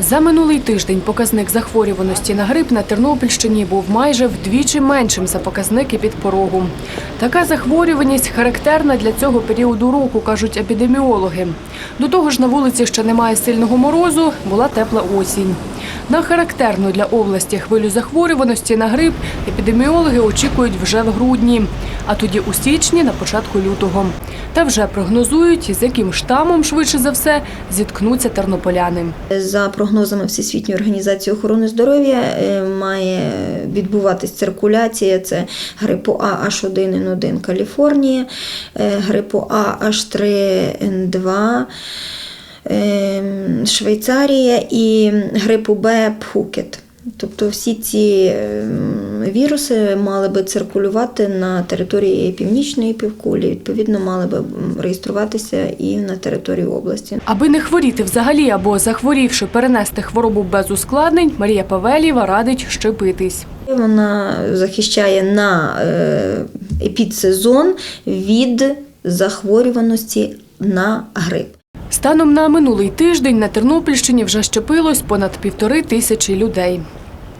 За минулий тиждень показник захворюваності на грип на Тернопільщині був майже вдвічі меншим за показники під порогу. Така захворюваність характерна для цього періоду року, кажуть епідеміологи. До того ж, на вулиці ще немає сильного морозу, була тепла осінь. На характерну для області хвилю захворюваності на грип епідеміологи очікують вже в грудні, а тоді у січні на початку лютого. Та вже прогнозують, з яким штамом швидше за все зіткнуться тернополяни. За прогнозами Всесвітньої організації охорони здоров'я е, має відбуватись циркуляція. Це грипу А H1N1 Каліфорнія, е, грипу А H3N2 е, Швейцарія і грипу Б Пхукет. Тобто всі ці е, віруси мали би циркулювати на території північної півкулі, відповідно, мали би реєструватися і на території області. Аби не хворіти взагалі або захворівши перенести хворобу без ускладнень, Марія Павелєва радить щепитись. Вона захищає на е, епідсезон від захворюваності на грип. Станом на минулий тиждень на Тернопільщині вже щепилось понад півтори тисячі людей.